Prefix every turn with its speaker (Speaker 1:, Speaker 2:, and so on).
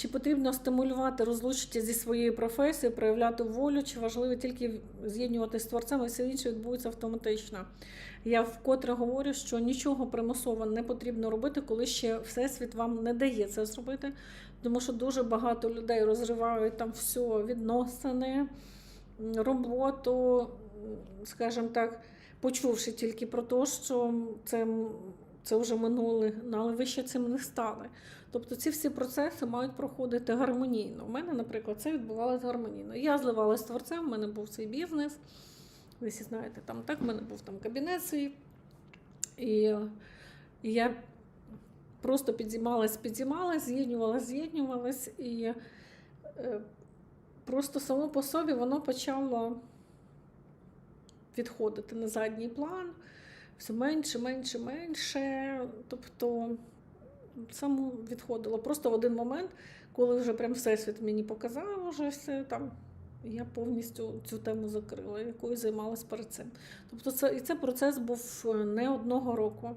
Speaker 1: Чи потрібно стимулювати розлучити зі своєю професією, проявляти волю, чи важливо тільки з'єднуватися з творцем, і все інше відбудеться автоматично? Я вкотре говорю, що нічого примусово не потрібно робити, коли ще Всесвіт вам не дає це зробити. Тому що дуже багато людей розривають там все, відносини, роботу, скажімо так, почувши тільки про те, що це, це вже минуле, ну, але ви ще цим не стали. Тобто ці всі процеси мають проходити гармонійно. У мене, наприклад, це відбувалося гармонійно. Я зливалася з творцем, в мене був цей бізнес. Ви всі знаєте, там так, в мене був там кабінет свій. І, я просто підіймалась, підіймалась, з'єднювалась, з'єднювалась, і е, просто само по собі воно почало відходити на задній план, все менше, менше, менше. Тобто само відходило. Просто в один момент, коли вже прям всесвіт мені показав, вже все там. Я повністю цю тему закрила, якою займалась перед цим. Тобто, це і це процес був е, не одного року.